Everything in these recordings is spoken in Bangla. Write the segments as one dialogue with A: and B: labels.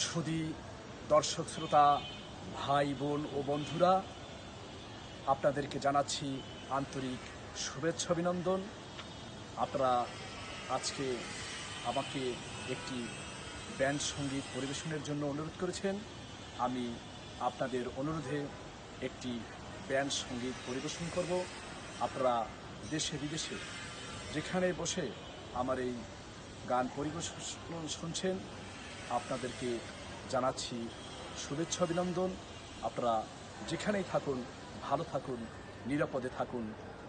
A: সুদী দর্শক, শ্রোতা, ভাই, বোন ও বন্ধুরা, আপনাদেরকে জানাচ্ছি আন্তরিক শুভেচ্ছা, অভিনন্দন। আপনারা আজকে আমাকে একটি ব্যান্ড সংগীত পরিবেশনের জন্য অনুরোধ করেছেন। আমি আপনাদের অনুরোধে একটি ব্যান্ড সংগীত পরিবেশন করব। আপনারা দেশে, বিদেশে যেখানে বসে আমার এই গান পরিবেশন শুনছেন আপনাদেরকে জানাচ্ছি শুভেচ্ছা অভিনন্দন। আপনারা যেখানেই থাকুন ভালো থাকুন নিরাপদে থাকুন।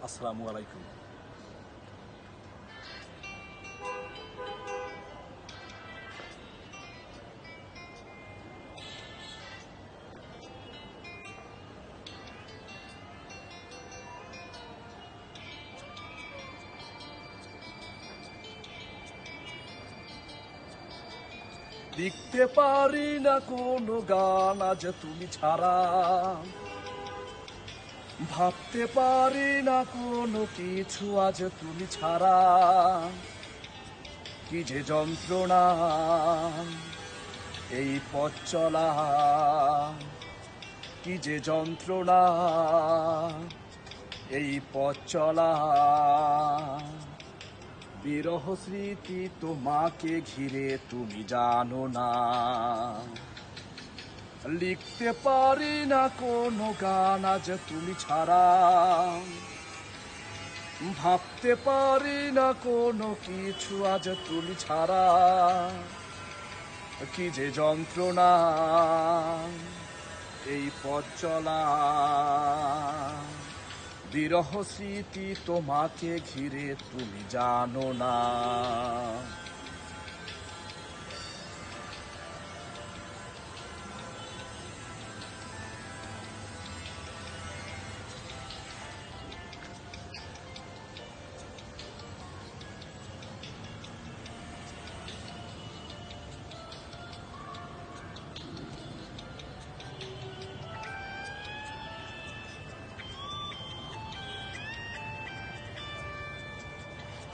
A: আসসালামু আলাইকুম। লিখতে পারি না কোনো গান আজ তুমি ছাড়া। ভাবতে পারি না কোনো কিছু আজ তুমি ছাড়া। কি যে যন্ত্রণা, এই পথ চলা, কি যে যন্ত্রণা, এই পথ চলা। বিরহ স্মৃতি তোমাকে ঘিরে তুমি জানো না। লিখতে পারি না কোনো গান আজ তুমি ছাড়া। ভাবতে পারি না কোনো কিছু আজ তুমি ছাড়া। কি যে যন্ত্রণা, এই পথ চলা। বিরহ স্মৃতি তোমাকে ঘিরে তুমি জানো না।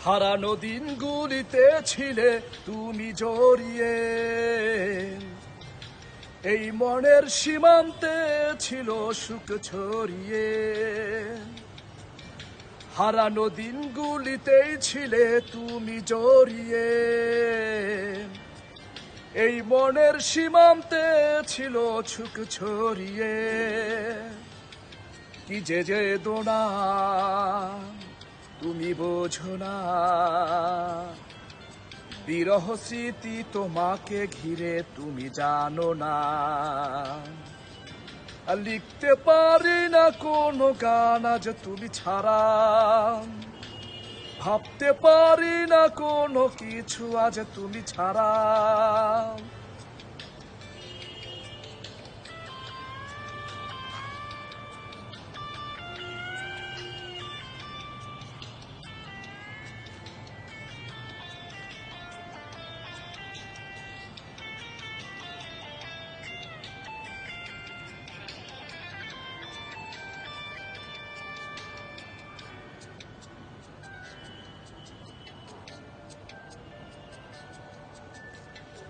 A: হারানো দিনগুলিতে ছিলে তুমি জড়িয়ে। এই মনের সীমান্তে ছিল সুখ ছড়িয়ে। হারানো দিনগুলিতেই ছিলে তুমি জড়িয়ে। এই মনের সীমান্তে ছিল সুখ ছড়িয়ে। কি যে যে দোনা বোঝো বিরহ স্মৃতি তোমাকে ঘিরে তুমি জানো না। লিখতে পারি না কোনো গান আজ তুমি ছাড়া। ভাবতে পারি না কোনো কিছু আজ তুমি ছাড়া।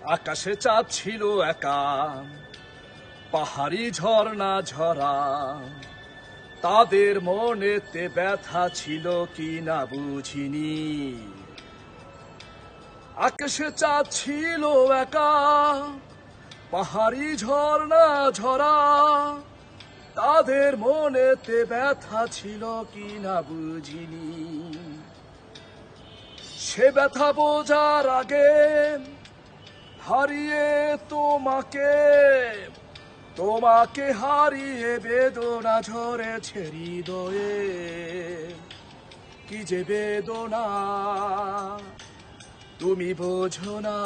A: আকাশে চাঁদ ছিল একা, পাহাড়ি ঝর্ণা ঝরা। তাদের মনেতে ব্যথা ছিল কি না বুঝিনি। আকাশে চাঁদ ছিল একা, পাহাড়ি ঝর্ণা ঝরা। তাদের মনেতে ব্যথা ছিল কি না বুঝিনি। সে ব্যথা বোঝার আগে হারিয়ে তোমাকে তোমাকে হারিয়ে বেদনা ঝরেছে হৃদয়ে। কি যে বেদনা, তুমি বোঝো না।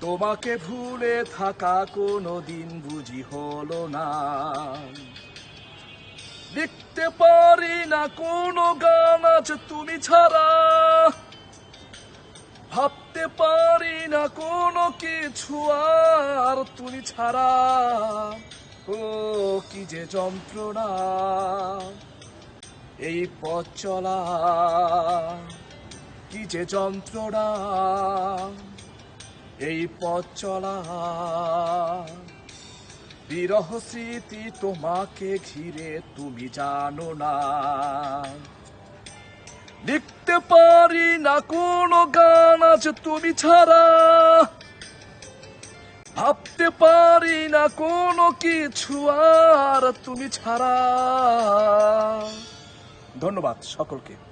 A: তোমাকে ভুলে থাকা কোনো দিন বুঝি হলো না। লিখতে পারি না কোনো গান আছে তুমি ছাড়া। ভাবতে পারি না কোনো কিছু আর তুমি ছাড়া। ও, কি যে যন্ত্রণা। এই পথ চলা, কি যে যন্ত্রণা। এই পথ চলা, বিরহ স্মৃতি তোমাকে ঘিরে তুমি জানো না। লিখতে পারি না কোনো গান আছে তুমি ছাড়া। ভাবতে পারি না কোনো কিছু আর তুমি ছাড়া। ধন্যবাদ সকলকে।